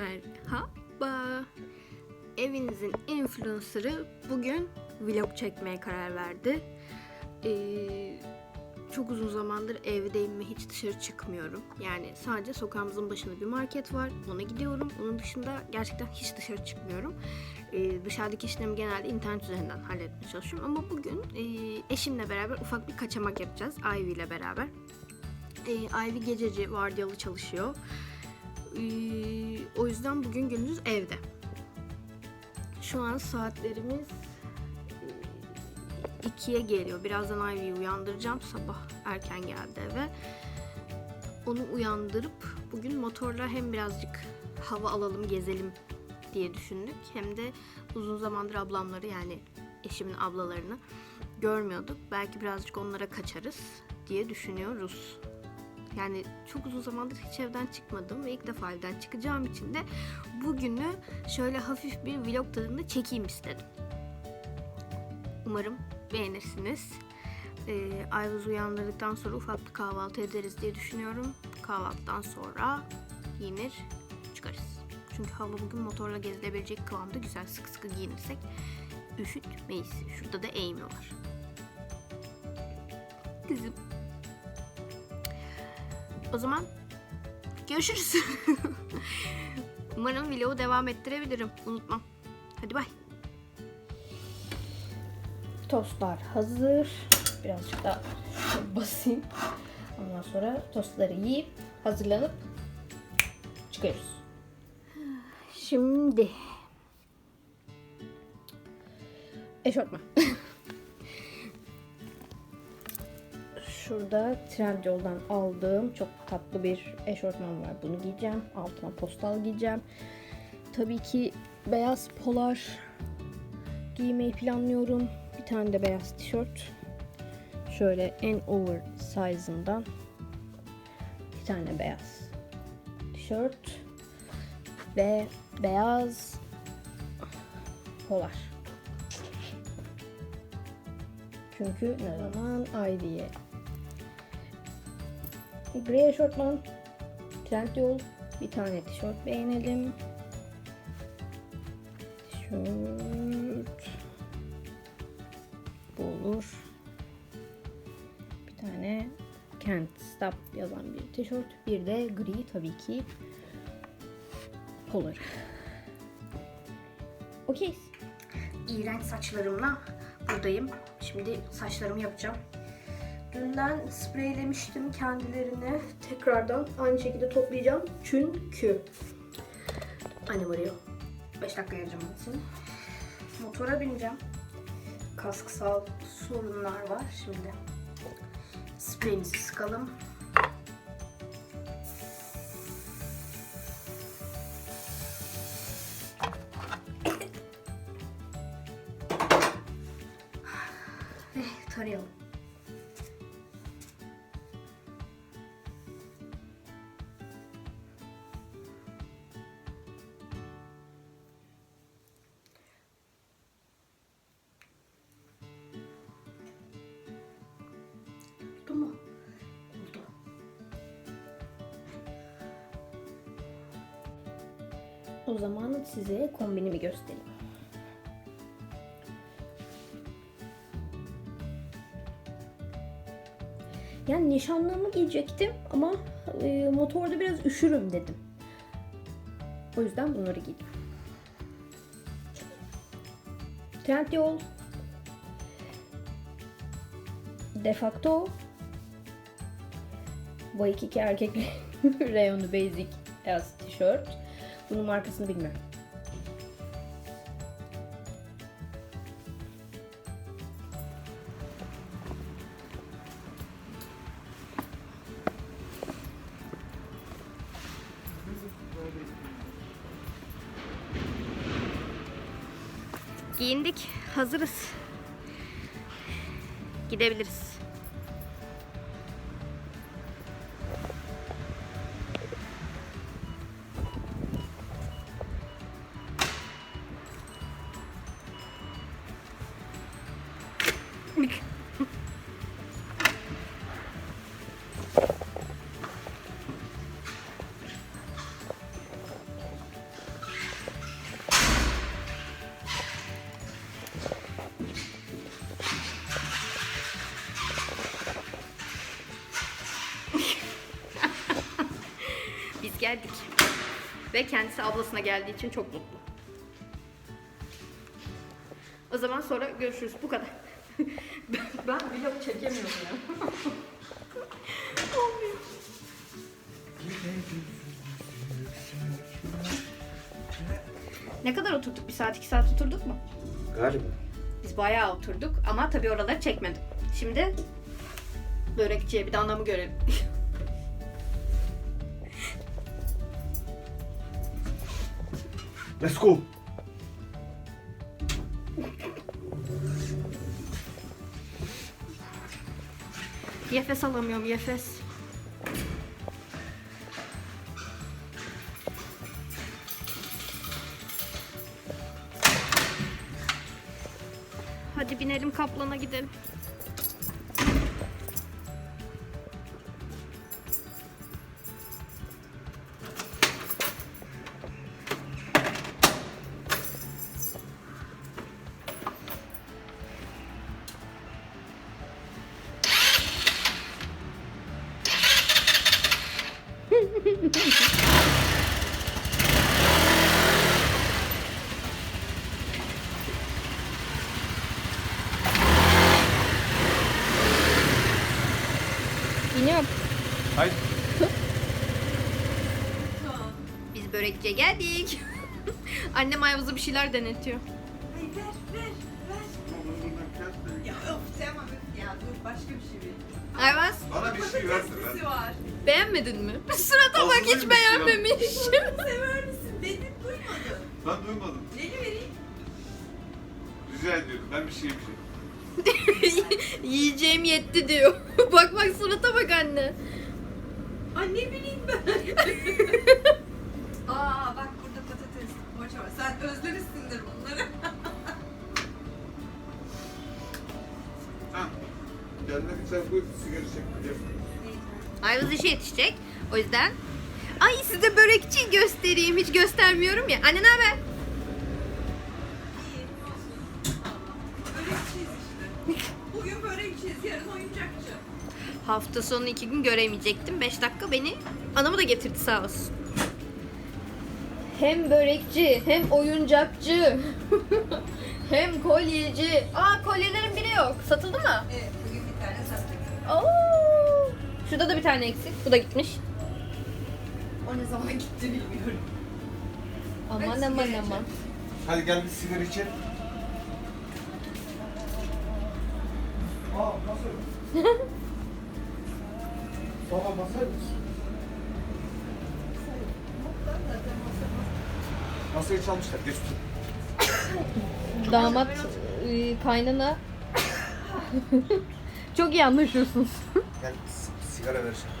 Merhaba. Evinizin influencer'ı bugün vlog çekmeye karar verdi. Ee, çok uzun zamandır evdeyim ve hiç dışarı çıkmıyorum. Yani sadece sokağımızın başında bir market var. Ona gidiyorum. Onun dışında gerçekten hiç dışarı çıkmıyorum. Ee, dışarıdaki işlerimi genelde internet üzerinden halletmeye çalışıyorum. Ama bugün e, eşimle beraber ufak bir kaçamak yapacağız. Ivy ile beraber. Ee, Ivy gececi vardiyalı çalışıyor. Ee, o yüzden bugün gündüz evde. Şu an saatlerimiz e, ikiye geliyor. Birazdan Ivy'yi uyandıracağım. Sabah erken geldi eve. Onu uyandırıp bugün motorla hem birazcık hava alalım, gezelim diye düşündük. Hem de uzun zamandır ablamları yani eşimin ablalarını görmüyorduk. Belki birazcık onlara kaçarız diye düşünüyoruz. Yani çok uzun zamandır hiç evden çıkmadım ve ilk defa evden çıkacağım için de bugünü şöyle hafif bir vlog tadında çekeyim istedim. Umarım beğenirsiniz. Ee, Ayvaz uyandırdıktan sonra ufak bir kahvaltı ederiz diye düşünüyorum. Kahvaltıdan sonra giyinir çıkarız. Çünkü hava bugün motorla gezilebilecek kıvamda güzel sıkı sıkı giyinirsek üşütmeyiz. Şurada da var. Kızım. O zaman görüşürüz. Umarım vlogu devam ettirebilirim. Unutmam. Hadi bay. Tostlar hazır. Birazcık daha basayım. Ondan sonra tostları yiyip hazırlanıp çıkıyoruz. Şimdi Eşortman. Şurada Trendyol'dan aldığım çok tatlı bir eşortman var. Bunu giyeceğim. Altına postal giyeceğim. Tabii ki beyaz polar giymeyi planlıyorum. Bir tane de beyaz tişört. Şöyle en over size'ından bir tane beyaz tişört ve beyaz polar. Çünkü ne zaman Ivy'ye Gri eşortman Trendyol bir tane tişört beğenelim. Tişört bu olur. Bir tane Can't Stop yazan bir tişört. Bir de gri tabii ki polar. Okey. iğrenç saçlarımla buradayım. Şimdi saçlarımı yapacağım. Dünden spreylemiştim kendilerini. Tekrardan aynı şekilde toplayacağım. Çünkü annem arıyor. 5 dakika onun için. Motora bineceğim. Kasksal sorunlar var şimdi. Spreyimizi sıkalım. O zaman size kombinimi göstereyim. Yani nişanlığımı giyecektim ama e, motorda biraz üşürüm dedim. O yüzden bunları giydim. Trendyol Defacto Waikiki erkek reyonu basic beyaz tişört. Bunun markasını bilmiyorum. Giyindik. Hazırız. Gidebiliriz. Ve kendisi ablasına geldiği için çok mutlu. O zaman sonra görüşürüz. Bu kadar. ben, vlog çekemiyorum ya. Olmuyor. ne kadar oturduk? Bir saat, iki saat oturduk mu? Galiba. Biz bayağı oturduk ama tabii oraları çekmedim. Şimdi börekçiye bir de anamı görelim. Let's go. Yefes alamıyorum yefes. Hadi binelim kaplana gidelim. Haydi. Biz börekçiye geldik. Annem Ayvaz'a bir şeyler denetiyor. Ver ver ver. Ya of tamam ya dur başka bir şey ver. Ayvaz Bana bir şey versin. Var. beğenmedin mi? Surata bak Olsun hiç bir şey beğenmemiş. Sever misin? Dedim duymadın. Ben duymadım. Neli vereyim? Rica ediyorum. Ben bir şey bir şey. Yiyeceğim yetti diyor. bak bak surata bak anne. Ay ne bileyim ben. Aa bak burada patates. Boş ver. Sen özlemişsindir bunları. Ha. Kendine bir çay koy, sigara çek. Gel. Ayvaz işe yetişecek. O yüzden Ay size börekçiyi göstereyim. Hiç göstermiyorum ya. Anne ne haber? Hafta sonu iki gün göremeyecektim. Beş dakika beni anamı da getirdi sağ olsun. Hem börekçi, hem oyuncakçı, hem kolyeci. Aa kolyelerin biri yok. Satıldı mı? Evet bugün bir tane sattık. Oo. Şurada da bir tane eksik. Bu da gitmiş. O ne zaman gitti bilmiyorum. Aman Hadi aman aman. Hadi gel bir sigara içelim. Aa masa. Baba basar mısın? Masayı çalmışlar. Geç otur. Damat, e, kaynana. Çok iyi anlaşıyorsunuz. Gel si- sigara vereceğim.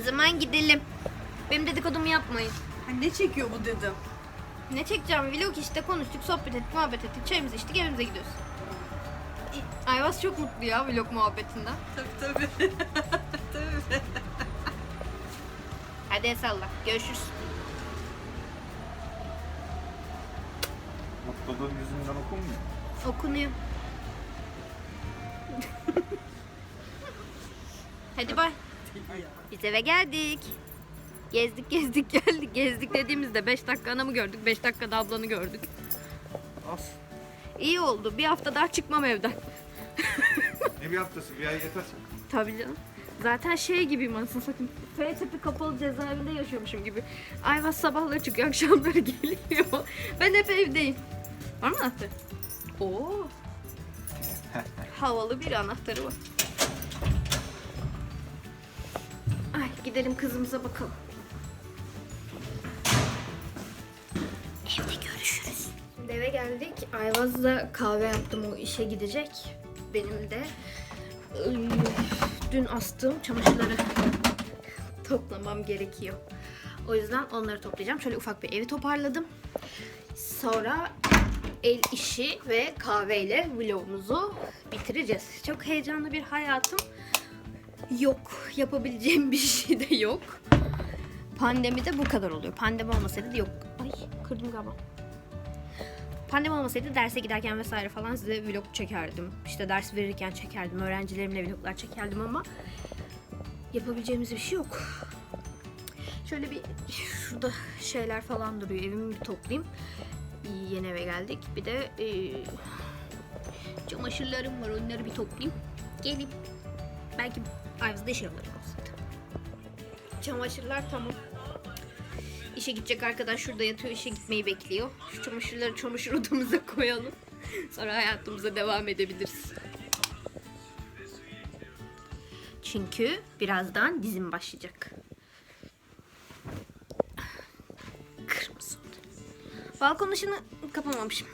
O zaman gidelim. Benim dedikodumu yapmayın. Ha, ne çekiyor bu dedim. Ne çekeceğim? Vlog işte konuştuk, sohbet ettik, muhabbet ettik, çayımızı içtik, evimize gidiyoruz. Ayvaz çok mutlu ya vlog muhabbetinden. Tabii tabii. tabii. Hadi el salla. Görüşürüz. Mutluluğun yüzünden okunmuyor. Okunuyor. Hadi bay. Biz eve geldik. Gezdik gezdik geldik. Gezdik dediğimizde 5 dakika anamı gördük. 5 dakikada ablanı gördük. Az. İyi oldu. Bir hafta daha çıkmam evden. Bir haftası bir ay yeter. Tabii canım. Zaten şey gibiyim anasını satayım. F tipi kapalı cezaevinde yaşıyormuşum gibi. Ayvaz sabahları çıkıyor, akşamları geliyor. Ben hep evdeyim. Var mı anahtar? Oo. Havalı bir anahtarı var. Ay gidelim kızımıza bakalım. Evde görüşürüz. Şimdi eve geldik. Ayvaz'la kahve yaptım o işe gidecek. Benim de dün astığım çamaşırları toplamam gerekiyor. O yüzden onları toplayacağım. Şöyle ufak bir evi toparladım. Sonra el işi ve kahveyle vlogumuzu bitireceğiz. Çok heyecanlı bir hayatım yok. Yapabileceğim bir şey de yok. Pandemi de bu kadar oluyor. Pandemi olmasaydı yok. Ay kırdım galiba. Pandemi olmasaydı derse giderken vesaire falan size vlog çekerdim. İşte ders verirken çekerdim. Öğrencilerimle vloglar çekerdim ama yapabileceğimiz bir şey yok. Şöyle bir şurada şeyler falan duruyor. Evimi bir toplayayım. Yeni eve geldik. Bir de eee, çamaşırlarım var. Onları bir toplayayım. Gelip belki Ayvaz'da şey alırım. Çamaşırlar tamam. İşe gidecek arkadaş şurada yatıyor. işe gitmeyi bekliyor. Şu çamaşırları çamaşır odamıza koyalım. Sonra hayatımıza devam edebiliriz. Çünkü birazdan dizim başlayacak. Kırmızı. Balkon ışığını kapamamışım.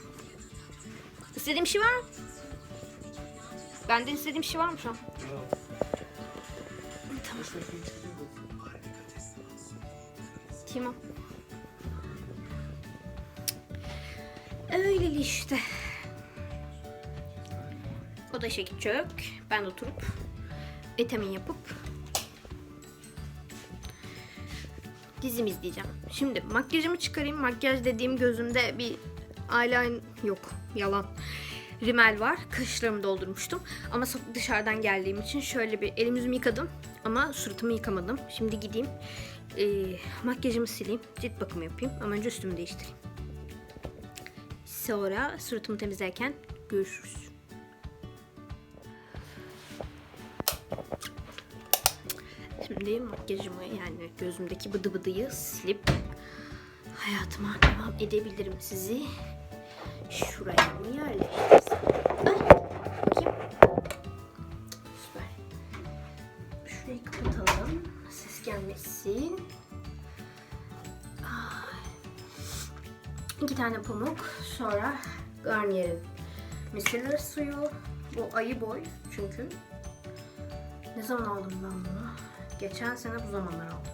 İstediğim şey var mı? Benden istediğim şey var mı şu an? Tamam. Tamam. Öyle işte. O da işe gidecek. Ben de oturup vitamin yapıp dizim izleyeceğim. Şimdi makyajımı çıkarayım. Makyaj dediğim gözümde bir eyeliner yok. Yalan. Rimel var. Kaşlarımı doldurmuştum. Ama dışarıdan geldiğim için şöyle bir elimi yüzümü yıkadım. Ama suratımı yıkamadım. Şimdi gideyim. eee, makyajımı sileyim. Cilt bakımı yapayım. Ama önce üstümü değiştireyim. Sonra suratımı temizlerken görüşürüz. Şimdi makyajımı yani gözümdeki bıdı bıdıyı silip hayatıma devam edebilirim sizi. Şuraya mı yerleştirsem? Tane pamuk. Sonra Garnier'in micellar suyu. Bu ayı boy çünkü. Ne zaman aldım ben bunu? Geçen sene bu zamanlar aldım.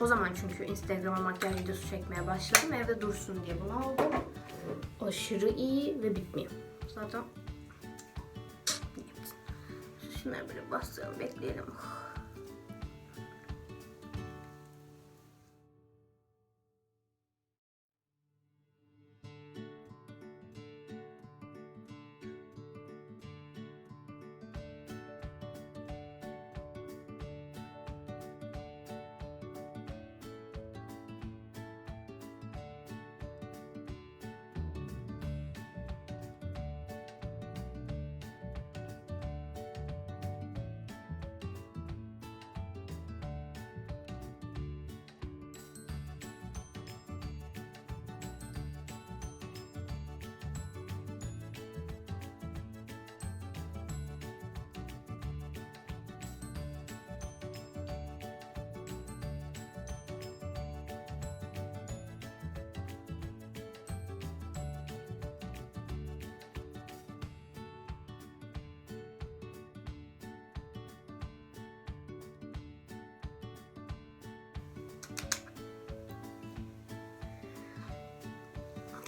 O zaman çünkü Instagram'a makyaj videosu çekmeye başladım. Evde dursun diye bunu aldım. Aşırı iyi ve bitmiyor. Zaten Şunları böyle bastıralım, bekleyelim.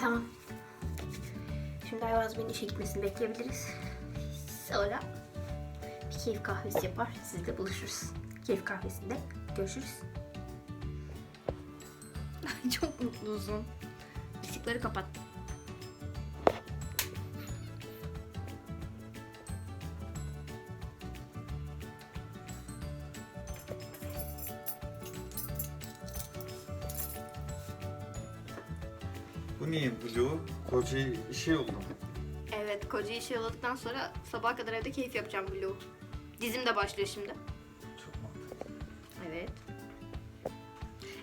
Tamam. Şimdi Ayvaz Bey'in işe gitmesini bekleyebiliriz. Sonra bir keyif kahvesi yapar. Sizle buluşuruz. Keyif kahvesinde görüşürüz. Çok mutlusun. Işıkları kapat. Bu niye blue? Koca işe yolladı. Evet, koca işe yolladıktan sonra sabaha kadar evde keyif yapacağım vlog. Dizim de başlıyor şimdi. Çok mantıklı. Evet.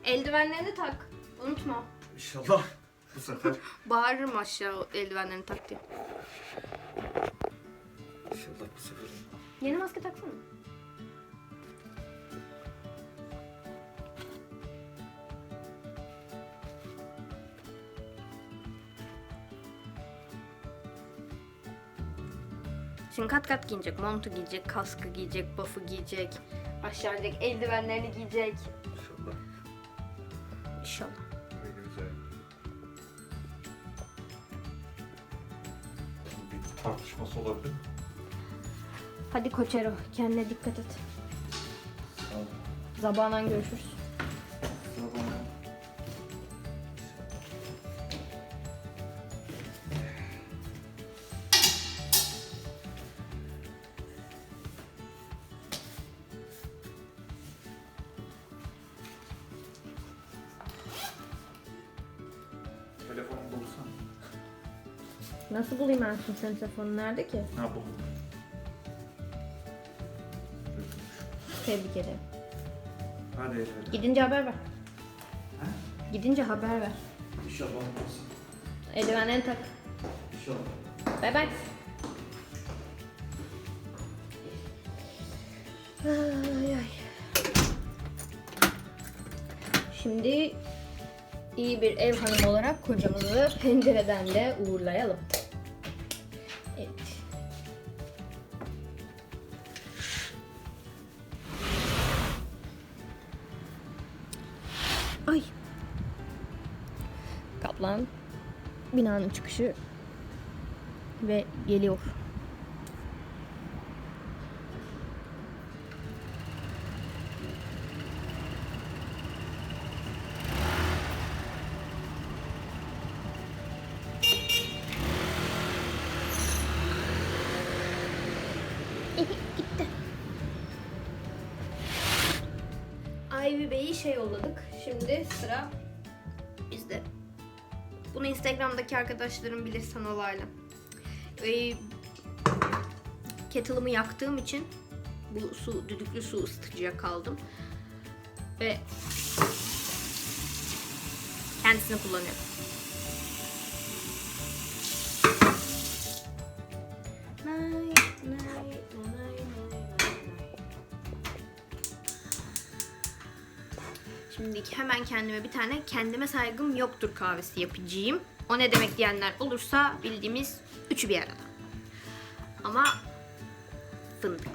Eldivenlerini tak. Unutma. İnşallah bu sefer. Bağırırım aşağı eldivenlerini tak diye. İnşallah bu sefer. Yeni maske taksana. Şimdi kat kat giyecek. Montu giyecek, kaskı giyecek, buff'ı giyecek. Aşağıdaki eldivenlerini giyecek. İnşallah. İnşallah. Güzel. Bir tartışması olabilir mi? Hadi Koçero, kendine dikkat et. Zabanan görüşürüz. Nasıl bulayım ben şimdi senin telefonun nerede ki? Ha bu. Tebrik ederim. Hadi hadi. Gidince haber ver. Ha? Gidince haber ver. İnşallah olmaz. Eldivenlerini tak. İnşallah. Bay bay. Ay ay. Şimdi iyi bir ev hanımı olarak kocamızı pencereden de uğurlayalım. Evet. Ay. Kaplan binanın çıkışı ve geliyor. Instagram'daki arkadaşlarım bilir sanal Ee, kettle'ımı yaktığım için bu su düdüklü su ısıtıcıya kaldım. Ve kendisini kullanıyorum. Şimdi hemen kendime bir tane kendime saygım yoktur kahvesi yapacağım. O ne demek diyenler olursa bildiğimiz üçü bir arada. Ama fındıklı.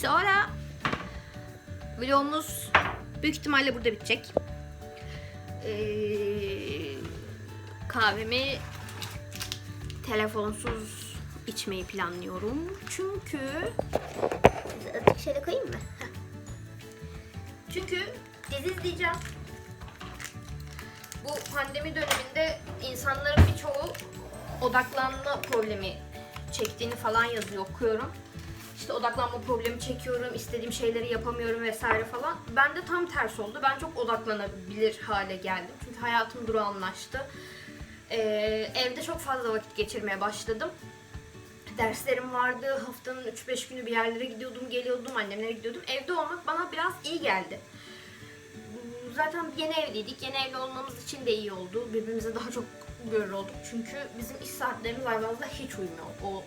Sonra vlogumuz büyük ihtimalle burada bitecek. Ee, kahvemi telefonsuz içmeyi planlıyorum. Çünkü azıcık şöyle koyayım mı? Çünkü dizi izleyeceğim. Bu pandemi döneminde insanların birçoğu odaklanma problemi çektiğini falan yazıyor okuyorum. İşte odaklanma problemi çekiyorum, istediğim şeyleri yapamıyorum vesaire falan. Ben de tam tersi oldu. Ben çok odaklanabilir hale geldim. Çünkü hayatım durağanlaştı. Ee, evde çok fazla vakit geçirmeye başladım. Derslerim vardı. Haftanın 3-5 günü bir yerlere gidiyordum, geliyordum, annemlere gidiyordum. Evde olmak bana biraz iyi geldi. Zaten yeni evliydik. Yeni evli olmamız için de iyi oldu. Birbirimize daha çok görür olduk. Çünkü bizim iş saatlerimiz Ayvaz'da hiç uymuyor. O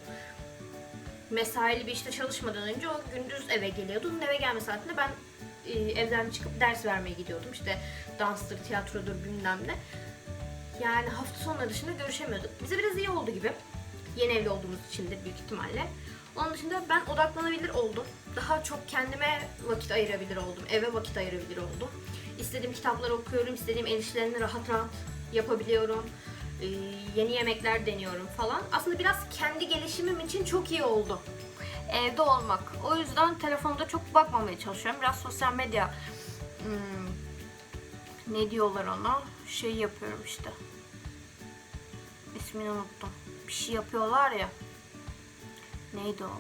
mesaili bir işte çalışmadan önce o gündüz eve geliyordu. Onun eve gelme saatinde ben e, evden çıkıp ders vermeye gidiyordum. İşte danstır, tiyatrodur bilmem ne. Yani hafta sonları dışında görüşemiyorduk. Bize biraz iyi oldu gibi. Yeni evli olduğumuz için de büyük ihtimalle. Onun dışında ben odaklanabilir oldum. Daha çok kendime vakit ayırabilir oldum. Eve vakit ayırabilir oldum. İstediğim kitapları okuyorum. istediğim el işlerini rahat rahat yapabiliyorum. Ee, yeni yemekler deniyorum falan. Aslında biraz kendi gelişimim için çok iyi oldu. Evde olmak. O yüzden telefonda çok bakmamaya çalışıyorum. Biraz sosyal medya hmm, ne diyorlar ona? Şey yapıyorum işte. İsmini unuttum. Bir şey yapıyorlar ya. Neydi o?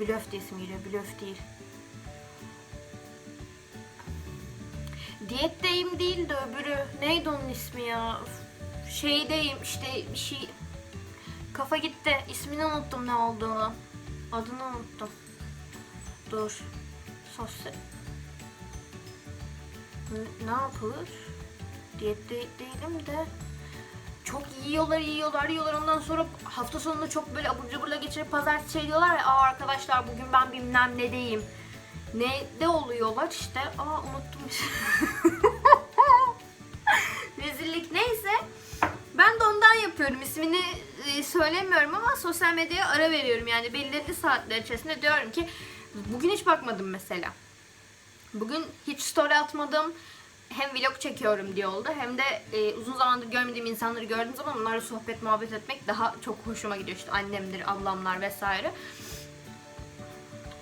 Blöf diye isim geliyor. Blöf değil. Diyetteyim değil de öbürü. Neydi onun ismi ya? Şeydeyim işte bir şey. Kafa gitti. İsmini unuttum ne olduğunu. Adını unuttum. Dur. Sosyal... Ne, yapılır? Diyette değilim de çok yiyorlar, yiyorlar, yiyorlar. Ondan sonra hafta sonunu çok böyle abur cuburla geçirip pazartesi şey diyorlar ya arkadaşlar bugün ben bilmem ne deyim. Ne de oluyorlar işte. Aa unuttum. Rezillik neyse. Ben de ondan yapıyorum. İsmini e, söylemiyorum ama sosyal medyaya ara veriyorum. Yani belirli saatler içerisinde diyorum ki bugün hiç bakmadım mesela. Bugün hiç story atmadım. Hem vlog çekiyorum diye oldu hem de e, uzun zamandır görmediğim insanları gördüğüm zaman onlarla sohbet muhabbet etmek daha çok hoşuma gidiyor. İşte annemdir, ablamlar vesaire.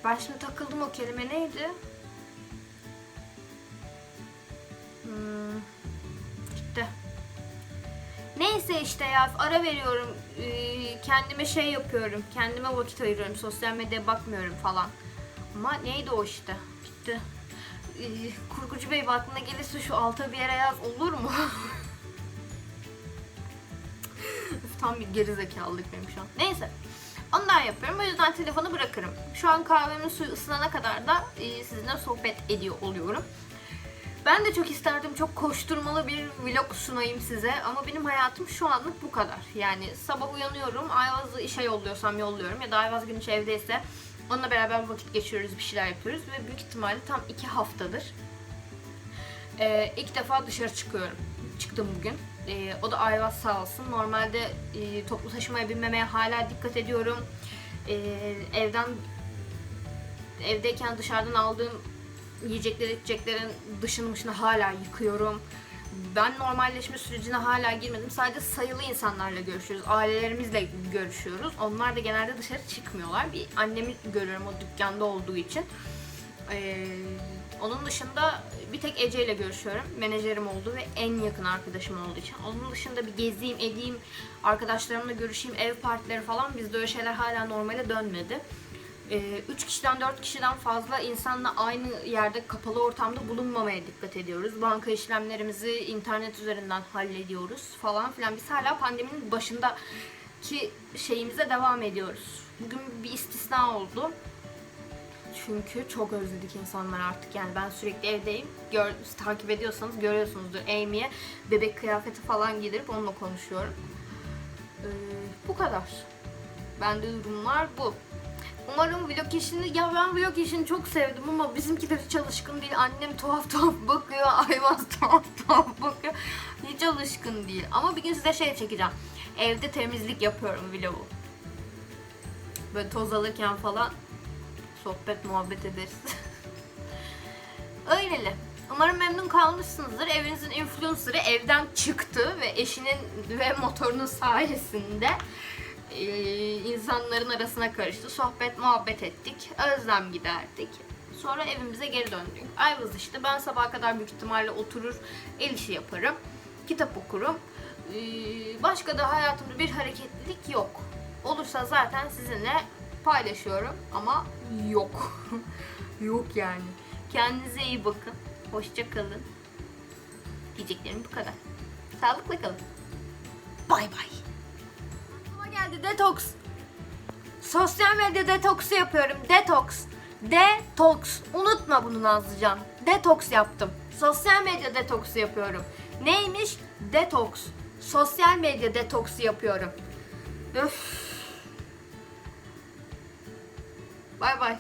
Ben şimdi takıldım o kelime neydi? Hmm. Neyse işte ya ara veriyorum. Ee, kendime şey yapıyorum. Kendime vakit ayırıyorum. Sosyal medyaya bakmıyorum falan. Ama neydi o işte? Gitti. Ee, Kurgucu Bey aklına gelirse şu alta bir yere yaz olur mu? Tam bir gerizekalılık benim şu an. Neyse. Ondan yapıyorum. O yüzden telefonu bırakırım. Şu an kahvemin suyu ısınana kadar da e, sizinle sohbet ediyor oluyorum. Ben de çok isterdim çok koşturmalı bir vlog sunayım size ama benim hayatım şu anlık bu kadar. Yani sabah uyanıyorum, Ayvaz'ı işe yolluyorsam yolluyorum ya da Ayvaz gün içi evdeyse onunla beraber vakit geçiriyoruz, bir şeyler yapıyoruz ve büyük ihtimalle tam iki haftadır ee, ilk defa dışarı çıkıyorum. Çıktım bugün. Ee, o da Ayvaz sağ olsun. Normalde e, toplu taşımaya binmemeye hala dikkat ediyorum. Ee, evden evdeyken dışarıdan aldığım yiyecekleri içeceklerin dışını hala yıkıyorum. Ben normalleşme sürecine hala girmedim. Sadece sayılı insanlarla görüşüyoruz. Ailelerimizle görüşüyoruz. Onlar da genelde dışarı çıkmıyorlar. Bir annemi görüyorum o dükkanda olduğu için. Ee, onun dışında bir tek Ece ile görüşüyorum. Menajerim oldu ve en yakın arkadaşım olduğu için. Onun dışında bir gezeyim, edeyim, arkadaşlarımla görüşeyim, ev partileri falan bizde öyle şeyler hala normale dönmedi. 3 kişiden 4 kişiden fazla insanla aynı yerde kapalı ortamda bulunmamaya dikkat ediyoruz. Banka işlemlerimizi internet üzerinden hallediyoruz falan filan. Biz hala pandeminin başındaki şeyimize devam ediyoruz. Bugün bir istisna oldu. Çünkü çok özledik insanlar artık. Yani ben sürekli evdeyim. Gör, takip ediyorsanız görüyorsunuzdur Amy'ye bebek kıyafeti falan giydirip onunla konuşuyorum. Ee, bu kadar. Bende durumlar bu. Umarım vlog işini, ya ben vlog işini çok sevdim ama bizimkiler hiç alışkın değil. Annem tuhaf tuhaf bakıyor, Ayvaz tuhaf tuhaf bakıyor. Hiç alışkın değil. Ama bir gün size şey çekeceğim. Evde temizlik yapıyorum vlogu. Böyle toz alırken falan sohbet muhabbet ederiz. Öyleli. Umarım memnun kalmışsınızdır. Evinizin influencer'ı evden çıktı ve eşinin ve motorunun sayesinde e, insanların arasına karıştı. Sohbet muhabbet ettik. Özlem giderdik. Sonra evimize geri döndük. Ayvaz işte ben sabaha kadar büyük ihtimalle oturur el işi yaparım. Kitap okurum. Ee, başka da hayatımda bir hareketlilik yok. Olursa zaten sizinle paylaşıyorum ama yok. yok yani. Kendinize iyi bakın. Hoşça kalın. Diyeceklerim bu kadar. Sağlıkla kalın. Bay bay. Aklıma geldi detoks. Sosyal medya detoksu yapıyorum. Detoks. Detoks. Unutma bunu Nazlıcan. Detoks yaptım. Sosyal medya detoksu yapıyorum. Neymiş? Detoks. Sosyal medya detoksu yapıyorum. Öf. Bay bay.